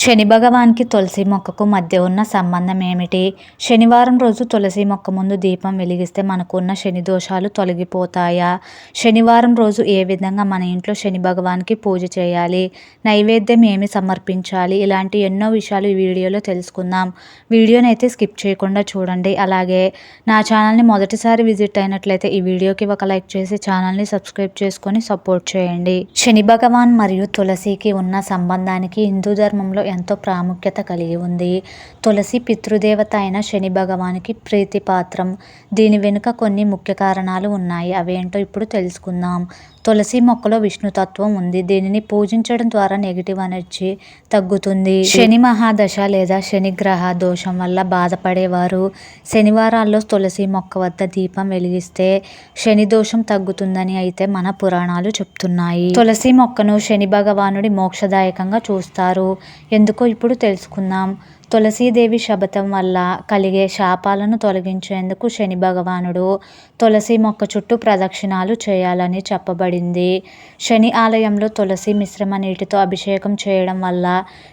శని భగవాన్కి తులసి మొక్కకు మధ్య ఉన్న సంబంధం ఏమిటి శనివారం రోజు తులసి మొక్క ముందు దీపం వెలిగిస్తే మనకు ఉన్న శని దోషాలు తొలగిపోతాయా? శనివారం రోజు ఏ విధంగా మన ఇంట్లో శని భగవాన్కి పూజ చేయాలి? నైవేద్యం ఏమి సమర్పించాలి? ఇలాంటి ఎన్నో విషయాలు ఈ వీడియోలో తెలుసుకుందాం. వీడియోని అయితే స్కిప్ చేయకుండా చూడండి. అలాగే నా ఛానల్ని మొదటిసారి విజిట్ అయినట్లయితే ఈ వీడియోకి ఒక లైక్ చేసి ఛానల్ని సబ్స్క్రైబ్ చేసుకొని సపోర్ట్ చేయండి. శని భగవాన్ మరియు తులసికి ఉన్న సంబంధానికి హిందూ ధర్మంలో ఎంతో ప్రాముఖ్యత కలిగి ఉంది. తులసి పితృదేవత అయిన శని భగవానికి ప్రీతిపాత్రం. దీని వెనుక కొన్ని ముఖ్య కారణాలు ఉన్నాయి. అవేంటో ఇప్పుడు తెలుసుకుందాం. తులసి మొక్కలో విష్ణుతత్వం ఉంది. దీనిని పూజించడం ద్వారా నెగిటివ్ ఎనర్జీ తగ్గుతుంది. శని మహాదశ లేదా శని గ్రహ దోషం వల్ల బాధపడేవారు శనివారాల్లో తులసి మొక్క వద్ద దీపం వెలిగిస్తే శని దోషం తగ్గుతుందని అయితే మన పురాణాలు చెప్తున్నాయి. తులసి మొక్కను శని భగవానుడి మోక్షదాయకంగా చూస్తారు. ఎందుకో ఇప్పుడు తెలుసుకుందాం. తులసీదేవి శబతం వల్ల కలిగే శాపాలను తొలగించేందుకు శని భగవానుడు తులసి మొక్క చుట్టూ ప్రదక్షిణాలు చేయాలని చెప్పబడింది. శని ఆలయంలో తులసి మిశ్రమ నీటితో అభిషేకం చేయడం వల్ల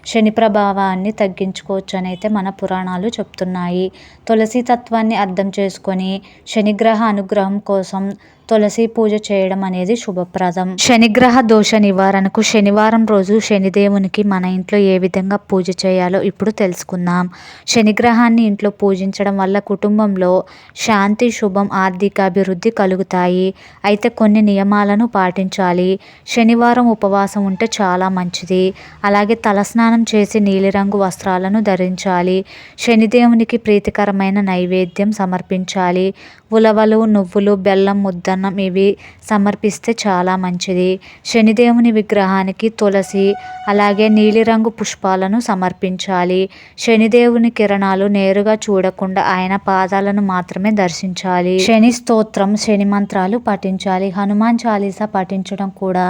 శని ప్రభావాన్ని తగ్గించుకోవచ్చు అయితే మన పురాణాలు చెప్తున్నాయి. తులసి తత్వాన్ని అర్థం చేసుకొని శనిగ్రహ అనుగ్రహం కోసం తులసి పూజ చేయడం అనేది శుభప్రదం. శనిగ్రహ దోష నివారణకు శనివారం రోజు శనిదేవునికి మన ఇంట్లో ఏ విధంగా పూజ చేయాలో ఇప్పుడు తెలుసుకుందాం. శనిగ్రహాన్ని ఇంట్లో పూజించడం వల్ల కుటుంబంలో శాంతి శుభం ఆర్థిక అభివృద్ధి కలుగుతాయి. అయితే కొన్ని నియమాలను పాటించాలి. శనివారం ఉపవాసం ఉంటే చాలా మంచిది. అలాగే తలస్నానం చేసి నీలిరంగు వస్త్రాలను ధరించాలి. శనిదేవునికి ప్రీతికరమైన నైవేద్యం సమర్పించాలి. ఉలవలు నువ్వులు బెల్లం ముద్ద అన్నం ఇవి సమర్పిస్తే చాలా మంచిది. శనిదేవుని విగ్రహానికి తులసి అలాగే నీలిరంగు పుష్పాలను సమర్పించాలి. శనిదేవుని కిరణాలు నేరుగా చూడకుండా ఆయన పాదాలను మాత్రమే దర్శించాలి. శని స్తోత్రం శని మంత్రాలు పఠించాలి. హనుమాన్ చాలీసా పఠించడం కూడా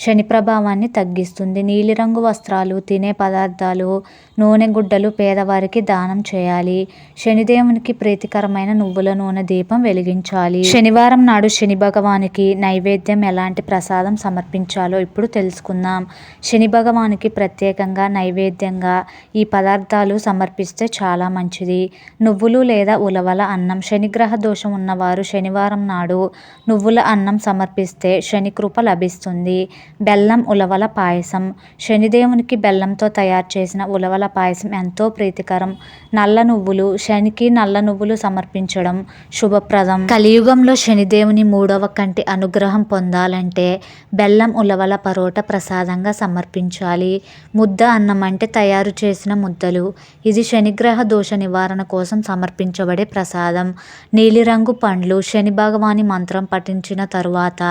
శని ప్రభావాన్ని తగ్గిస్తుంది. నీలిరంగు వస్త్రాలు తినే పదార్థాలు నూనె గుడ్డలు పేదవారికి దానం చేయాలి. శనిదేవునికి ప్రీతికరమైన నువ్వుల నూనె దీపం వెలిగించాలి. శనివారం నాడు శని శని భగవానికి నైవేద్యం ఎలాంటి ప్రసాదం సమర్పించాలో ఇప్పుడు తెలుసుకుందాం. శని భగవానికి ప్రత్యేకంగా నైవేద్యంగా ఈ పదార్థాలు సమర్పిస్తే చాలా మంచిది. నువ్వులు లేదా ఉలవల అన్నం శనిగ్రహ దోషం ఉన్నవారు శనివారం నాడు నువ్వుల అన్నం సమర్పిస్తే శని కృప లభిస్తుంది. బెల్లం ఉలవల పాయసం. శనిదేవునికి బెల్లంతో తయారు చేసిన ఉలవల పాయసం ఎంతో ప్రీతికరం. నల్ల నువ్వులు శనికి నల్ల నువ్వులు సమర్పించడం శుభప్రదం. కలియుగంలో శనిదేవుని మూడవ కంటి అనుగ్రహం పొందాలంటే బెల్లం ఉలవల పరోట ప్రసాదంగా సమర్పించాలి. ముద్ద అన్నం అంటే తయారు చేసిన ముద్దలు. ఇది శనిగ్రహ దోష నివారణ కోసం సమర్పించబడే ప్రసాదం. నీలిరంగు పండ్లు శని భగవాని మంత్రం పఠించిన తరువాత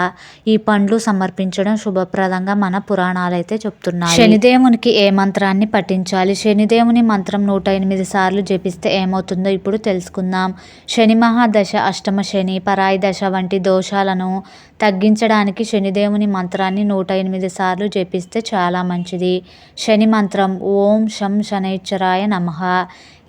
ఈ పండ్లు సమర్పించడం శుభప్రదంగా మన పురాణాలు అయితే చెప్తున్నాయి. శనిదేవునికి ఏ మంత్రాన్ని పఠించాలి? శనిదేవుని మంత్రం నూట ఎనిమిది సార్లు జపిస్తే ఏమవుతుందో ఇప్పుడు తెలుసుకుందాం. శని మహాదశ అష్టమ శని పరాయి దశ వంటి దోషాలను తగ్గించడానికి శనిదేవుని మంత్రాన్ని నూట ఎనిమిది సార్లు జపిస్తే చాలా మంచిది. శని మంత్రం ఓం శం శనైశ్వరాయ నమ.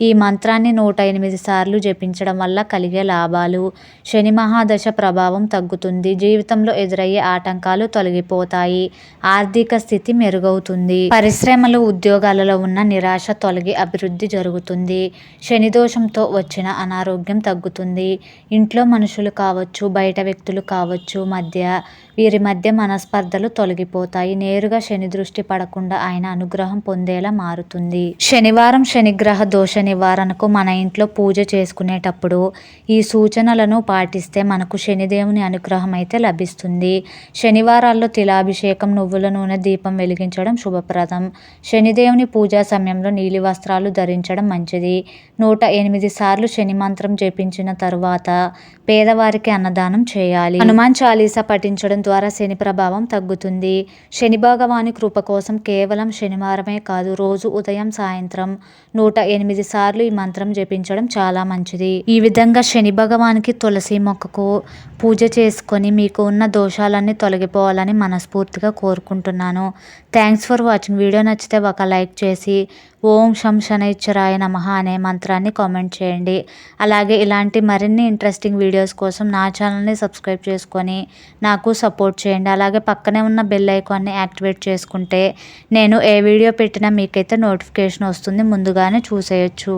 ఈ మంత్రాన్ని నూట ఎనిమిది సార్లు జపించడం వల్ల కలిగే లాభాలు. శని మహాదశ ప్రభావం తగ్గుతుంది. జీవితంలో ఎదురయ్యే ఆటంకాలు తొలగిపోతాయి. ఆర్థిక స్థితి మెరుగవుతుంది. పరిశ్రమలు ఉద్యోగాలలో ఉన్న నిరాశ తొలగి అభివృద్ధి జరుగుతుంది. శని దోషంతో వచ్చిన అనారోగ్యం తగ్గుతుంది. ఇంట్లో మనుషులు కావచ్చు బయట వ్యక్తులు కావచ్చు మధ్య వీరి మధ్య మనస్పర్ధలు తొలగిపోతాయి. నేరుగా శని దృష్టి పడకుండా ఆయన అనుగ్రహం పొందేలా మారుతుంది. శనివారం శనిగ్రహ దోష నివారణకు మన ఇంట్లో పూజ చేసుకునేటప్పుడు ఈ సూచనలను పాటిస్తే మనకు శనిదేవుని అనుగ్రహం అయితే లభిస్తుంది. శనివారాల్లో తిలాభిషేకం నువ్వుల నూనె దీపం వెలిగించడం శుభప్రదం. శనిదేవుని పూజా సమయంలో నీలి వస్త్రాలు ధరించడం మంచిది. నూట ఎనిమిది సార్లు శని మంత్రం జపించిన తరువాత పేదవారికి అన్నదానం చేయాలి. హనుమాన్ చాలీసా పఠించడం ద్వారా శని ప్రభావం తగ్గుతుంది. శని భగవాని కృప కోసం కేవలం శనివారమే కాదు రోజు ఉదయం సాయంత్రం నూట ఎనిమిది సార్లు ఈ మంత్రం జపించడం చాలా మంచిది. ఈ విధంగా శని భగవానికి తులసి మొక్కకు పూజ చేసుకొని మీకు ఉన్న దోషాలన్నీ తొలగిపోవాలని మనస్ఫూర్తిగా కోరుకుంటున్నాను. థ్యాంక్స్ ఫర్ వాచింగ్ వీడియో నచ్చితే ఒక లైక్ చేసి ఓం శం శనైశ్వరాయ నమ అనే మంత్రాన్ని కామెంట్ చేయండి. అలాగే ఇలాంటి మరిన్ని ఇంట్రెస్టింగ్ వీడియోస్ కోసం నా ఛానల్ని సబ్స్క్రైబ్ చేసుకొని నాకు సపోర్ట్ చేయండి. అలాగే పక్కనే ఉన్న బెల్ ఐకాన్ని యాక్టివేట్ చేసుకుంటే నేను ఏ వీడియో పెట్టినా మీకైతే నోటిఫికేషన్ వస్తుంది. ముందుగానే చూసేయచ్చు.